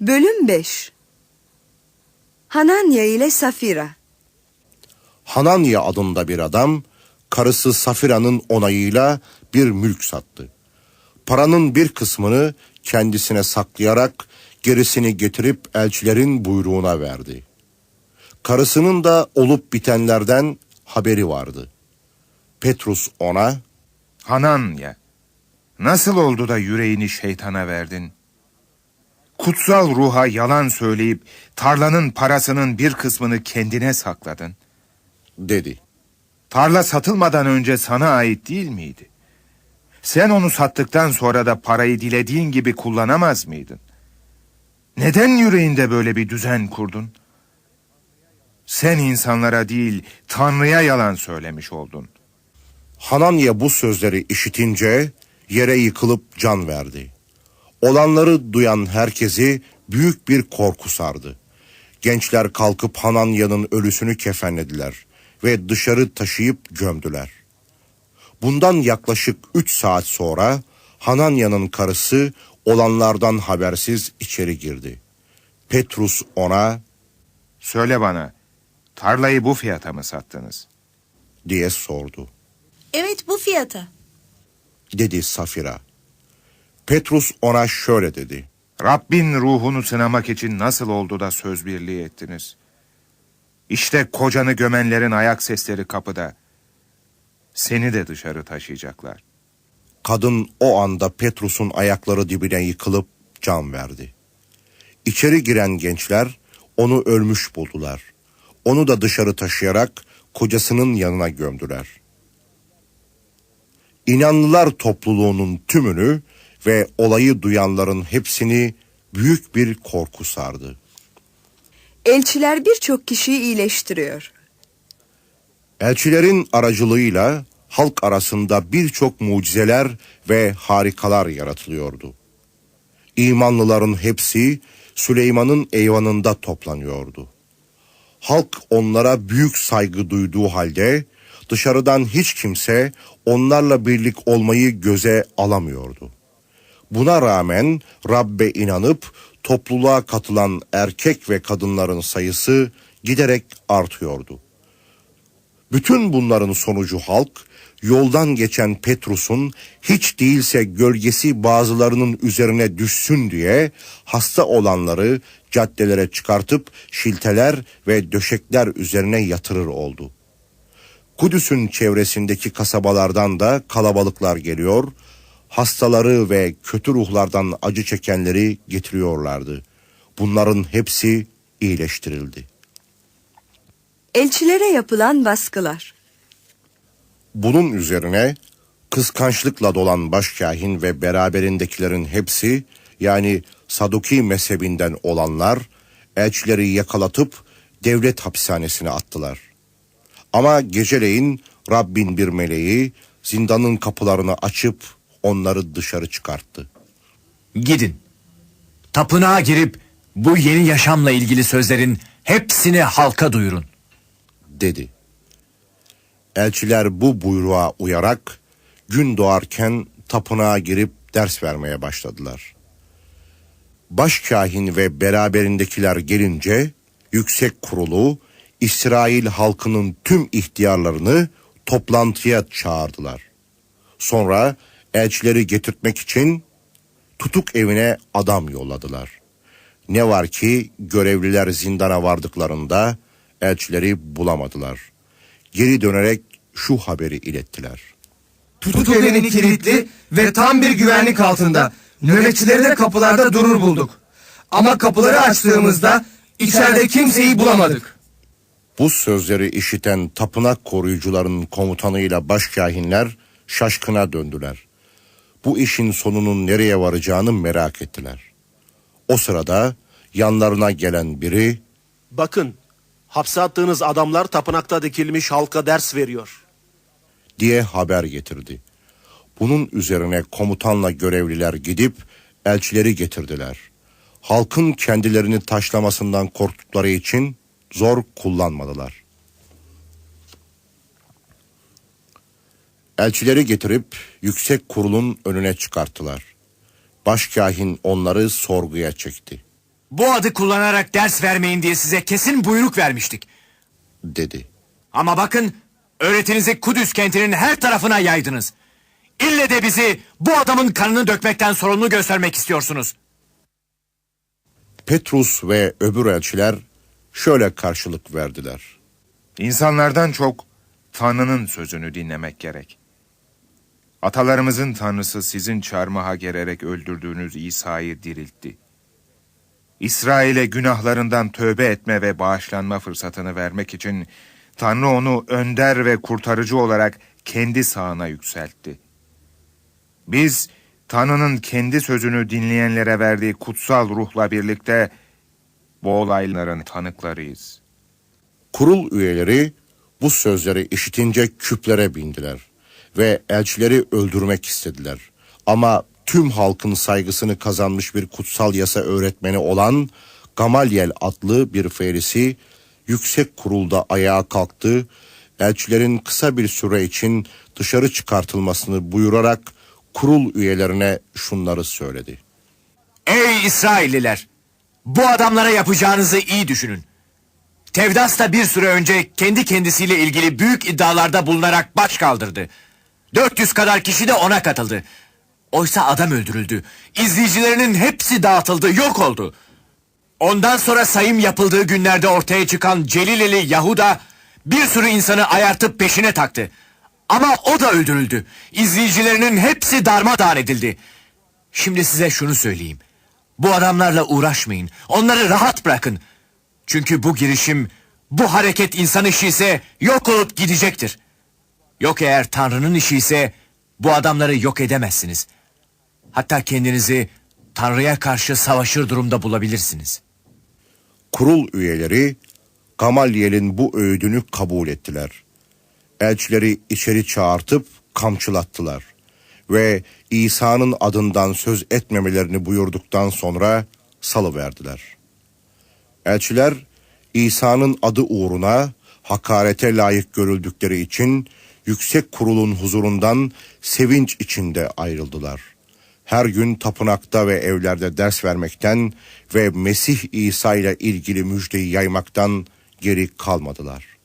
Bölüm 5 Hananya ile Safira Hananya adında bir adam karısı Safira'nın onayıyla bir mülk sattı. Paranın bir kısmını kendisine saklayarak gerisini getirip elçilerin buyruğuna verdi. Karısının da olup bitenlerden haberi vardı. Petrus ona Hananya, nasıl oldu da yüreğini şeytana verdin? Kutsal ruha yalan söyleyip tarlanın parasının bir kısmını kendine sakladın. dedi. Tarla satılmadan önce sana ait değil miydi? Sen onu sattıktan sonra da parayı dilediğin gibi kullanamaz mıydın? Neden yüreğinde böyle bir düzen kurdun? Sen insanlara değil, Tanrı'ya yalan söylemiş oldun. Hananya bu sözleri işitince yere yıkılıp can verdi. Olanları duyan herkesi büyük bir korku sardı. Gençler kalkıp Hananya'nın ölüsünü kefenlediler ve dışarı taşıyıp gömdüler. Bundan yaklaşık üç saat sonra Hananya'nın karısı olanlardan habersiz içeri girdi. Petrus ona Söyle bana, tarlayı bu fiyata mı sattınız? diye sordu. Evet bu fiyata. Dedi Safira. Petrus ona şöyle dedi. Rabbin ruhunu sınamak için nasıl oldu da söz birliği ettiniz? İşte kocanı gömenlerin ayak sesleri kapıda. Seni de dışarı taşıyacaklar. Kadın o anda Petrus'un ayakları dibine yıkılıp can verdi. İçeri giren gençler onu ölmüş buldular. Onu da dışarı taşıyarak kocasının yanına gömdüler. İnanlılar topluluğunun tümünü ve olayı duyanların hepsini büyük bir korku sardı. Elçiler birçok kişiyi iyileştiriyor. Elçilerin aracılığıyla halk arasında birçok mucizeler ve harikalar yaratılıyordu. İmanlıların hepsi Süleyman'ın eyvanında toplanıyordu. Halk onlara büyük saygı duyduğu halde dışarıdan hiç kimse onlarla birlik olmayı göze alamıyordu. Buna rağmen Rabbe inanıp topluluğa katılan erkek ve kadınların sayısı giderek artıyordu. Bütün bunların sonucu halk, yoldan geçen Petrus'un hiç değilse gölgesi bazılarının üzerine düşsün diye hasta olanları caddelere çıkartıp şilteler ve döşekler üzerine yatırır oldu. Kudüs'ün çevresindeki kasabalardan da kalabalıklar geliyor, hastaları ve kötü ruhlardan acı çekenleri getiriyorlardı. Bunların hepsi iyileştirildi. Elçilere yapılan baskılar. Bunun üzerine kıskançlıkla dolan başkahin ve beraberindekilerin hepsi yani Saduki mezhebinden olanlar elçileri yakalatıp devlet hapishanesine attılar. Ama geceleyin Rabbin bir meleği zindanın kapılarını açıp onları dışarı çıkarttı. Gidin. Tapınağa girip bu yeni yaşamla ilgili sözlerin hepsini halka duyurun. dedi. Elçiler bu buyruğa uyarak gün doğarken tapınağa girip ders vermeye başladılar. Başkahin ve beraberindekiler gelince yüksek kurulu İsrail halkının tüm ihtiyarlarını toplantıya çağırdılar. Sonra elçileri getirtmek için tutuk evine adam yolladılar. Ne var ki görevliler zindana vardıklarında elçileri bulamadılar. Geri dönerek şu haberi ilettiler. Tutuk evinin kilitli ve tam bir güvenlik altında. Nöbetçileri de kapılarda durur bulduk. Ama kapıları açtığımızda içeride kimseyi bulamadık. Bu sözleri işiten tapınak koruyucularının komutanıyla başkahinler şaşkına döndüler. Bu işin sonunun nereye varacağını merak ettiler. O sırada yanlarına gelen biri Bakın, hapse attığınız adamlar tapınakta dikilmiş halka ders veriyor. diye haber getirdi. Bunun üzerine komutanla görevliler gidip elçileri getirdiler. Halkın kendilerini taşlamasından korktukları için zor kullanmadılar. Elçileri getirip yüksek kurulun önüne çıkarttılar. Başkahin onları sorguya çekti. Bu adı kullanarak ders vermeyin diye size kesin buyruk vermiştik. dedi. Ama bakın öğretinizi Kudüs kentinin her tarafına yaydınız. İlle de bizi bu adamın kanını dökmekten sorumlu göstermek istiyorsunuz. Petrus ve öbür elçiler şöyle karşılık verdiler. İnsanlardan çok Tanrı'nın sözünü dinlemek gerek. Atalarımızın Tanrısı sizin çarmıha gererek öldürdüğünüz İsa'yı diriltti. İsrail'e günahlarından tövbe etme ve bağışlanma fırsatını vermek için Tanrı onu önder ve kurtarıcı olarak kendi sağına yükseltti. Biz Tanrı'nın kendi sözünü dinleyenlere verdiği kutsal ruhla birlikte bu olayların tanıklarıyız. Kurul üyeleri bu sözleri işitince küplere bindiler ve elçileri öldürmek istediler. Ama tüm halkın saygısını kazanmış bir kutsal yasa öğretmeni olan Gamalyel adlı bir ferisi yüksek kurulda ayağa kalktı. Elçilerin kısa bir süre için dışarı çıkartılmasını buyurarak kurul üyelerine şunları söyledi. Ey İsrailliler! Bu adamlara yapacağınızı iyi düşünün. Tevdas da bir süre önce kendi kendisiyle ilgili büyük iddialarda bulunarak baş kaldırdı. 400 kadar kişi de ona katıldı. Oysa adam öldürüldü. İzleyicilerinin hepsi dağıtıldı, yok oldu. Ondan sonra sayım yapıldığı günlerde ortaya çıkan Celileli Yahuda bir sürü insanı ayartıp peşine taktı. Ama o da öldürüldü. İzleyicilerinin hepsi darmadağın edildi. Şimdi size şunu söyleyeyim. Bu adamlarla uğraşmayın. Onları rahat bırakın. Çünkü bu girişim, bu hareket insan işi ise yok olup gidecektir. Yok eğer Tanrı'nın işi ise bu adamları yok edemezsiniz. Hatta kendinizi Tanrı'ya karşı savaşır durumda bulabilirsiniz. Kurul üyeleri Gamalyel'in bu öğüdünü kabul ettiler. Elçileri içeri çağırtıp kamçılattılar ve İsa'nın adından söz etmemelerini buyurduktan sonra salıverdiler. Elçiler İsa'nın adı uğruna hakarete layık görüldükleri için yüksek kurulun huzurundan sevinç içinde ayrıldılar. Her gün tapınakta ve evlerde ders vermekten ve Mesih İsa ile ilgili müjdeyi yaymaktan geri kalmadılar.